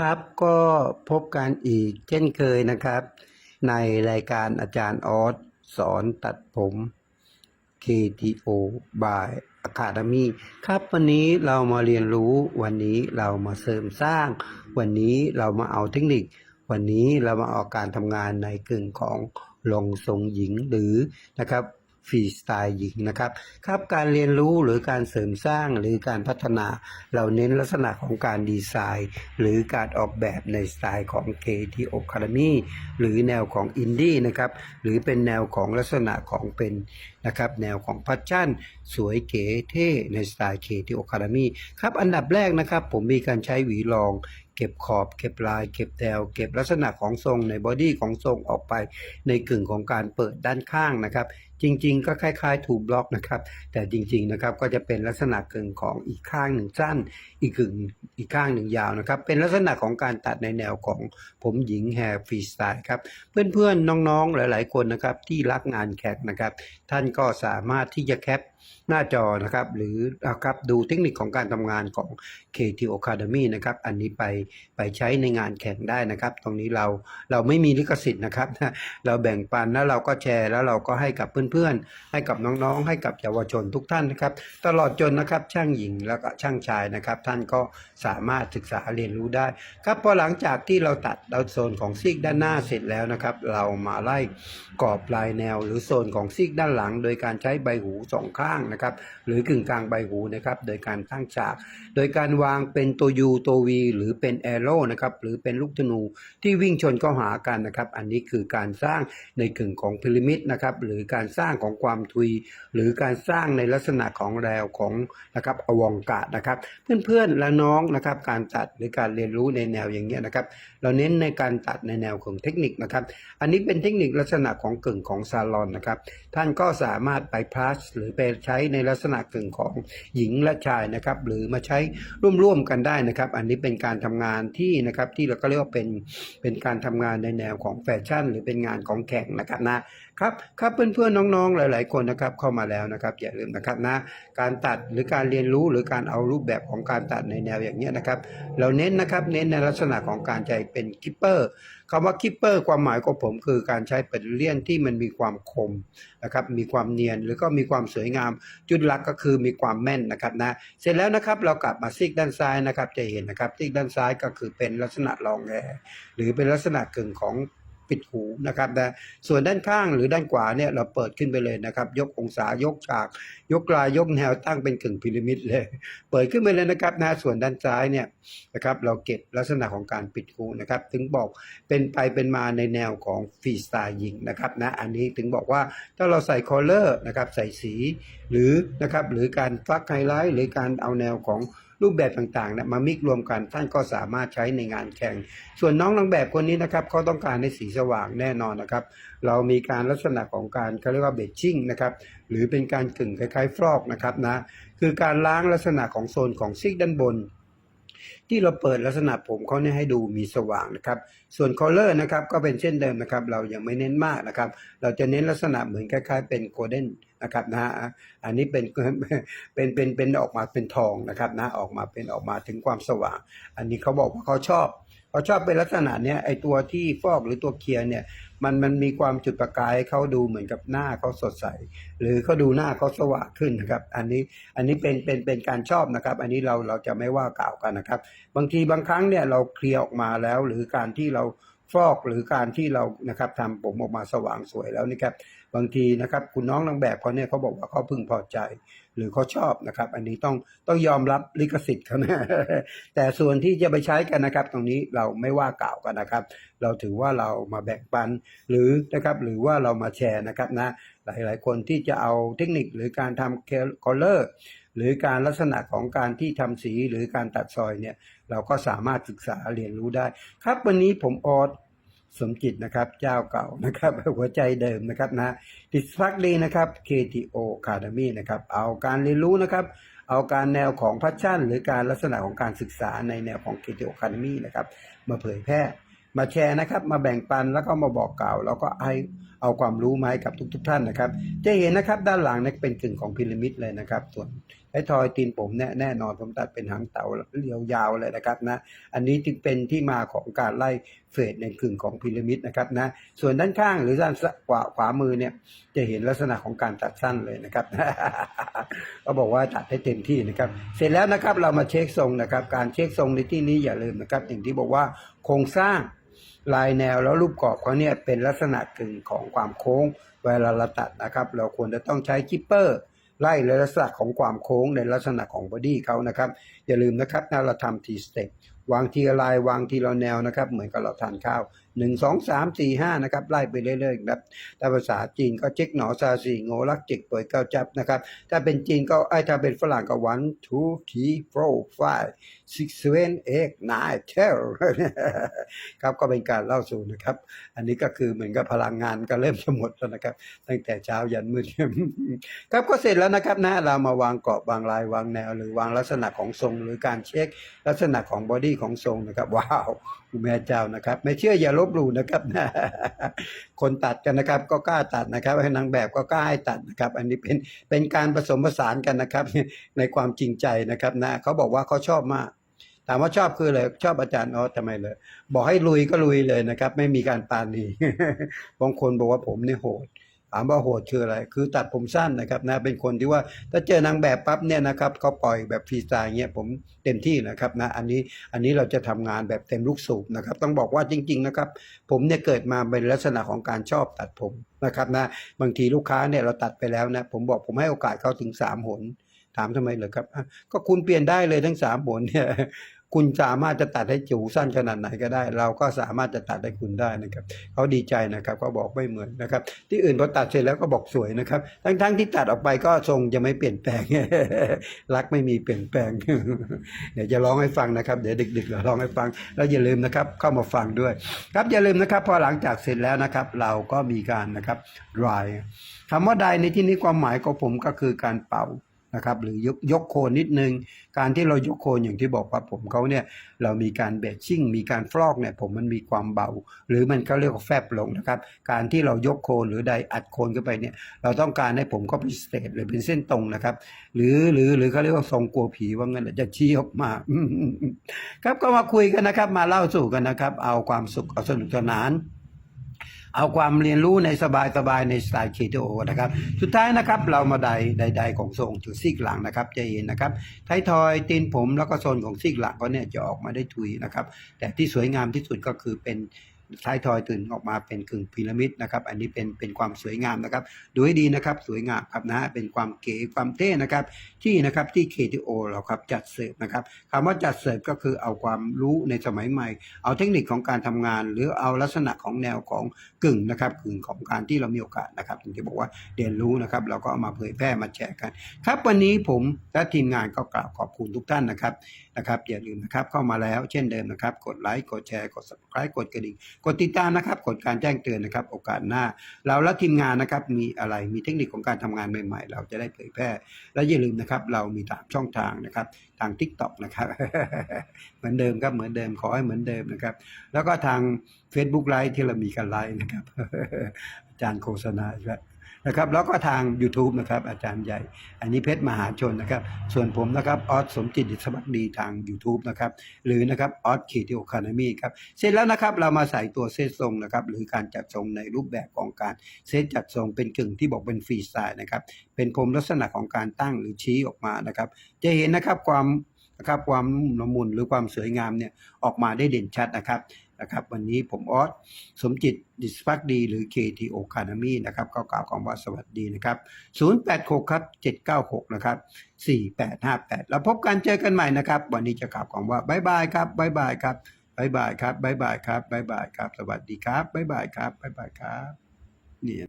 ครับก็พบกันอีกเช่นเคยนะครับ ในรายการอาจารย์ออสสอนตัดผม KTO by Academy ครับวันนี้เรามาเรียนรู้วันนี้เรามาเสริมสร้าง วันนี้เรามาเอาเทคนิค วันนี้เรามาเอาการทำงานในกึ่งของลงทรงหญิงหรือนะครับ ฟรีสไตล์หญิงนะครับ ครับการเรียนรู้หรือการเสริมสร้างหรือการพัฒนา เราเน้นลักษณะของการดีไซน์ หรือการออกแบบในสไตล์ของ KTO Academy หรือแนวของอินดี้นะครับ หรือเป็นแนวของลักษณะของเป็นนะครับแนวของพัชชั่น สวยเก๋เท่ในสไตล์ KTO Academy ครับอันดับแรกนะครับ ผมมีการใช้หวีรองเก็บขอบเก็บลาย เก็บแนวเก็บลักษณะของทรงในบอดี้ของทรงออกไป ในกึ่งของการเปิดด้านข้างนะครับจริง ๆ ก็คล้ายๆถูกบล็อกนะครับ แต่จริงๆนะครับก็จะเป็นลักษณะกึ่งของอีกข้างหนึ่งสั้น อีกกึ่งอีกข้างหนึ่งยาวนะครับ เป็นลักษณะของการตัดในแนวของผมหญิงแฮร์ฟรีสไตล์ครับ เพื่อนๆน้องๆหลาย ๆ คนนะครับที่รักงานแขกนะครับ ท่านก็สามารถที่จะแคปหน้าจอนะครับหรือนะครับดูเทคนิคของการทำงานของ KTO Academy นะครับอันนี้ไปไปใช้ในงานแข่งได้นะครับ ตรงนี้เราเราไม่มีลิขสิทธิ์นะครับ เราแบ่งปันแล้วเราก็แชร์แล้วเราก็ให้กับเพื่อนๆ ให้กับน้องๆ ให้กับเยาวชนทุกท่านนะครับ ตลอดจนนะครับช่างหญิงแล้วก็ช่างชายนะครับ ท่านก็สามารถศึกษาเรียนรู้ได้ ครับพอหลังจากที่เราตัดเราโซนของซีกด้านหน้าเสร็จแล้วนะครับ เรามาไล่กรอบลายแนว หรือโซนของซีกด้านหลัง โดยการใช้ใบหูสองข้างนะครับหรือกึ่งกลางใบหูนะครับโดยการตั้งฉาก โดยการวางเป็นตัว U ตัว V หรือเป็นแอโร่นะครับหรือเป็นลูกธนูที่วิ่งชนเข้าหากันนะครับ อันนี้คือการสร้างในกึ่งของพีระมิดนะครับหรือการสร้างของความทุย หรือการสร้างในลักษณะของแนวของนะครับอวองกาดนะครับ เพื่อนๆและน้องนะครับการตัดหรือการเรียนรู้ในแนวอย่างเงี้ยนะครับเราเน้นในการตัดในแนวของเทคนิคนะครับ อันนี้เป็นเทคนิคลักษณะของกึ่งของซาลอนนะครับ ท่านก็สามารถไปพลัสหรือไปใช้ในลักษณะกึ่งของหญิงและชายนะครับ หรือมาใช้ร่วมๆกันได้นะครับ อันนี้เป็นการทำงานที่นะครับที่เราก็เรียกว่าเป็นเป็นการทำงานในแนวของแฟชั่น หรือเป็นงานของแข่งนะครับนะครับครับเพื่อนๆน้องๆหลาย ๆ คนนะครับเข้ามาแล้วนะครับอย่าลืมนะครับนะการตัดหรือการเรียนรู้หรือการเอารูปแบบของการตัดในแนวอย่างเนี้ยนะครับ เราเน้นนะครับเน้นในลักษณะของการใช้เป็นคิปเปอร์คำว่าคิปเปอร์ความหมายของผมคือการใช้เป็นเลี่ยนที่มันมีความคมนะครับมีความเนียนหรือก็มีความสวยงาม จุดหลักก็คือมีความแม่นนะครับนะเสร็จแล้วนะครับเรากลับมาซีกด้านซ้ายนะครับจะเห็นนะครับซีกด้านซ้ายก็คือเป็นลักษณะรองแอร์หรือเป็นลักษณะกึ่งของ ปิดหูนะครับนะส่วนด้านข้างหรือด้านขวาเนี่ยเราเปิดขึ้นไปเลยนะครับ ยกองศายกฉากยกลายยกแนวตั้งเป็นกึ่งพีระมิดเลย เปิดขึ้นไปเลยนะครับนะส่วนด้านซ้ายเนี่ยนะครับเราเก็บลักษณะของการปิดหูนะครับ ถึงบอกเป็นไปเป็นมาในแนวของฟรีสไตล์ยิงนะครับนะอันนี้ถึงบอกว่าถ้าเราใส่คอลเลอร์นะครับใส่สีหรือนะครับหรือการฟักไฮไลท์หรือการเอาแนวของ รูปแบบต่างๆนะมามิกรวมกันท่านก็สามารถใช้ในงานแข่ง ส่วนน้องนางแบบคนนี้นะครับเขาต้องการในสีสว่างแน่นอนนะครับ เรามีการลักษณะของการเขาเรียกว่าเบดชิ่งนะครับหรือเป็นการกึ่งคล้ายๆฟลอกนะครับนะคือการล้างลักษณะของโซนของซิกด้านบน ที่เราเปิดลักษณะผมเขาเนี่ยให้ดูมีสว่างนะครับ ส่วนคอลเลอร์นะครับก็เป็นเช่นเดิมนะครับ เรายังไม่เน้นมากนะครับ เราจะเน้นลักษณะเหมือนคล้าย ๆ เป็นโกลเด้นนะครับนะฮะอันนี้เป็นเป็นเป็นเป็นออกมาเป็นทองนะครับนะออกมาเป็นออกมาถึงความสว่าง อันนี้เขาบอกว่าเขาชอบ เขาชอบเป็นลักษณะเนี้ยไอตัวที่ฟอกหรือตัวเคลียร์เนี่ยมันมันมีความจุดประกายเขาดูเหมือนกับหน้าเขาสดใส หรือเขาดูหน้าเขาสว่างขึ้นนะครับ อันนี้อันนี้เป็นเป็นเป็นการชอบนะครับ อันนี้เราเราจะไม่ว่ากล่าวกันนะครับ บางทีบางครั้งเนี่ยเราเคลียร์ออกมาแล้ว หรือการที่เรา ฟอกหรือการที่เรานะครับทำผมออกมาสว่างสวยแล้วนี่ครับบางทีนะครับคุณน้องนางแบบเขาเนี่ยเขาบอกว่าเขาพึงพอใจ หรือเขาชอบนะครับ อันนี้ต้องต้องยอมรับลิขสิทธิ์เขานะแต่ส่วนที่จะไปใช้กันนะครับ ตรงนี้เราไม่ว่ากล่าวกันนะครับ เราถือว่าเรามาแบ่งปันหรือนะครับหรือว่าเรามาแชร์นะครับนะหลาย ๆ คนที่จะเอาเทคนิคหรือการทำคอลเลอร์หรือการลักษณะของการที่ทำสีหรือการตัดซอยเนี่ย เราก็สามารถศึกษาเรียนรู้ได้ ครับวันนี้ผมออส สมจิตนะครับ เจ้าเก่านะครับ หัวใจเดิมนะครับนะติดฟักดีนะครับ KTO Academy นะครับ เอาการเรียนรู้นะครับ เอาการแนวของพัชชั่น หรือการลักษณะของการศึกษาในแนวของ KTO Academy นะครับ มาเผยแพร่ มาแชร์นะครับ มาแบ่งปันแล้วก็มาบอกกล่าว แล้วก็ให้ เอาความรู้มาให้กับทุก ๆ ท่านนะครับ จะเห็นนะครับด้านหลังเนี่เป็นกึ่งของพีระมิดเลยนะครับ ส่วนท้ทอยตีนผมเนี่ยแน่นอนผมตัดเป็นหางเต่าเรียวยาวเลยนะครับนะ อันนี้จึงเป็นที่มาของการไล่เฟสในกึ่งของพีระมิดนะครับนะ ส่วนด้านข้างหรือด้านขวาขวามือเนี่ยจะเห็นลักษณะของการตัดสั้นเลยนะครับก็บอกว่าตัดให้เต็มที่นะครับ เสร็จแล้วนะครับเรามาเช็คทรงนะครับ การเช็คทรงในที่นี้อย่าลืมนะครับอย่างที่บอกว่าโครงสร้าง ลายแนวแล้วรูปกรอบเขาเนี่ยเป็นลักษณะกึ่งของความโค้งเวลาเราตัดนะครับ เราควรจะต้องใช้คิปเปอร์ไล่ในลักษณะของความโค้งในลักษณะของบอดี้เขานะครับ อย่าลืมนะครับถ้าเราทำทีสเต็ปวางทีละลายวางทีละแนวนะครับ เหมือนกับเราทานข้าว หนึ่งสองสามสี่ห้านะครับไล่ไปเรื่อยๆนะครับถ้าภาษาจีนก็เจ๊กหนอซาสีโงลักจิกเปิดเก้าจับนะครับ ถ้าเป็นจีนก็ไอยถ้าเป็นฝรั่งก็ one two three four five six seven eight nine ten ครับก็เป็นการเล่าสู่นะครับ อันนี้ก็คือเหมือนกับพลังงานก็เริ่มจะหมดแล้วนะครับ ตั้งแต่เช้ายันมืดครับก็เสร็จแล้วนะครับนะเรามาวางกรอบวางลายวางแนว หรือวางลักษณะของทรง หรือการเช็คลักษณะของบอดี้ของทรงนะครับ ว้าว แม่เจ้านะครับ ไม่เชื่ออย่าลบหลู่นะครับ คนตัดกันนะครับ ก็กล้าตัดนะครับให้นางแบบก็กล้าให้ตัดนะครับ อันนี้เป็นเป็นการผสมผสานกันนะครับ ในความจริงใจนะครับนะเขาบอกว่าเขาชอบมากถามว่าชอบคืออะไรชอบอาจารย์ออสทำไมเลย บอกให้ลุยก็ลุยเลยนะครับ ไม่มีการปานีบางคนบอกว่าผมเนี่ยโหด ถามว่าโหดคืออะไร คือตัดผมสั้นนะครับนะ เป็นคนที่ว่าถ้าเจอนางแบบปั๊บเนี่ยนะครับเขาปล่อยแบบฟรีสไตล์เงี้ยผมเต็มที่นะครับนะ อันนี้ อันนี้เราจะทำงานแบบเต็มลูกสูบนะครับ ต้องบอกว่าจริง ๆนะครับ ผมเนี่ยเกิดมาเป็นลักษณะของการชอบตัดผมนะครับนะ บางทีลูกค้าเนี่ยเราตัดไปแล้วนะ ผมบอกผมให้โอกาสเขาถึงสามหนถามทำไมเหรอครับ ก็คุณเปลี่ยนได้เลยทั้งสามหนเนี่ย คุณสามารถจะตัดให้จูสั้นขนาดไหนก็ได้ เราก็สามารถจะตัดให้คุณได้นะครับเขาดีใจนะครับเขาบอกไม่เหมือนนะครับ ที่อื่นพอตัดเสร็จแล้วก็บอกสวยนะครับ ทั้งๆที่ตัดออกไปก็ทรงจะไม่เปลี่ยนแปลงรักไม่มีเปลี่ยนแปลงเดี๋ยวจะร้องให้ฟังนะครับ เดี๋ยวดึกๆเราร้องให้ฟัง แล้วอย่าลืมนะครับเข้ามาฟังด้วย ครับอย่าลืมนะครับ พอหลังจากเสร็จแล้วนะครับ เราก็มีการนะครับ dry คำว่า dry ในที่นี้ความหมายของผมก็คือการเป่า นะครับหรือยกยกโคนนิดนึง การที่เรายกโคนอย่างที่บอกว่าผมเขาเนี่ยเรามีการเบชชิ่งมีการฟลอกเนี่ยผมมันมีความเบา หรือมันเขาเรียกว่าแฟบลงนะครับการที่เรายกโคนหรือใดอัดโคนเข้าไปเนี่ยเราต้องการให้ผมก็เป็นสเตทหรือเป็นเส้นตรงนะครับหรือหรือหรือเขาเรียกว่าทรงกลัวผีว่างั้นจะชี้ออกมาครับก็มาคุยกันนะครับมาเล่าสู่กันนะครับ เอาความสุขเอาสนุกสนาน เอาความเรียนรู้ในสบายสบายๆในสไตล์เคโอนะครับ สุดท้ายนะครับเรามาใดใดๆของทรงถึงซีกหลังนะครับจะเห็นนะครับไทยทอยตีนผมแล้วก็โซนของซีกหลังก็เนี่ยจะออกมาได้ทุยนะครับ แต่ที่สวยงามที่สุดก็คือเป็น ท้ายทอยตื่นออกมาเป็นกึ่งพีระมิดนะครับ อันนี้เป็นเป็นความสวยงามนะครับ ดูให้ดีนะครับ สวยงามครับนะ เป็นความเก๋ความเท่นะครับ ที่นะครับที่ KTO เราครับจัดเสิร์ฟนะครับคำว่าจัดเสิร์ฟก็คือเอาความรู้ในสมัยใหม่ เอาเทคนิคของการทำงาน หรือเอาลักษณะของแนวของกึ่งนะครับกึ่งของการที่เรามีโอกาสนะครับถึงจะบอกว่าเรียนรู้นะครับ เราก็เอามาเผยแพร่มาแชร์กัน ครับวันนี้ผมและทีมงานก็กราบขอบคุณทุกท่านนะครับนะครับอย่าลืมนะครับเข้ามาแล้วเช่นเดิมนะครับ กดไลค์กดแชร์กด subscribe กดกระดิ่งกดติดตามนะครับกดการแจ้งเตือนนะครับโอกาสหน้า เราและทีมงานนะครับมีอะไรมีเทคนิคของการทำงานใหม่ ๆ เราจะได้เผยแพร่ และอย่าลืมนะครับ เรามีตามช่องทางนะครับทาง t ิ k t o k นะครับเหมือนเดิมครับเหมือนเดิมขอให้เหมือนเดิมนะครับ แล้วก็ทาง Facebook ไลฟ์ที่เรามีกันไลฟ์นะครับอาจารย์โฆษณาใช่ไหม นะครับ แล้วก็ทาง YouTube นะครับ อาจารย์ใหญ่ อันนี้เพชรมหาชนนะครับ ส่วนผมนะครับออสสมจิตสมัครดีทาง YouTube นะครับ หรือนะครับออสคีติโอคานามีครับ เสร็จแล้วนะครับเรามาใส่ตัวเซตทรงนะครับ หรือการจัดทรงในรูปแบบของการเซตจัดทรงเป็นกึ่งที่บอกเป็นฟรีสไตล์นะครับ เป็นผมลักษณะของการตั้งหรือชี้ออกมานะครับ จะเห็นนะครับความนะครับความนุ่มละมุนหรือความสวยงามเนี่ยออกมาได้เด่นชัดนะครับ นะครับวันนี้ผมออสสมจิตดิสพักดีหรือ KTO คานามีนะครับก็กล่าวคำว่าสวัสดีนะครับ 086 ครับ 796 นะครับ 4858 แล้วพบกันเจอกันใหม่นะครับ วันนี้จะกล่าวคำว่าบายบายครับบายบายครับบายบายครับบายบายครับบายบายครับ สวัสดีครับบายบายครับบายบายครับนี่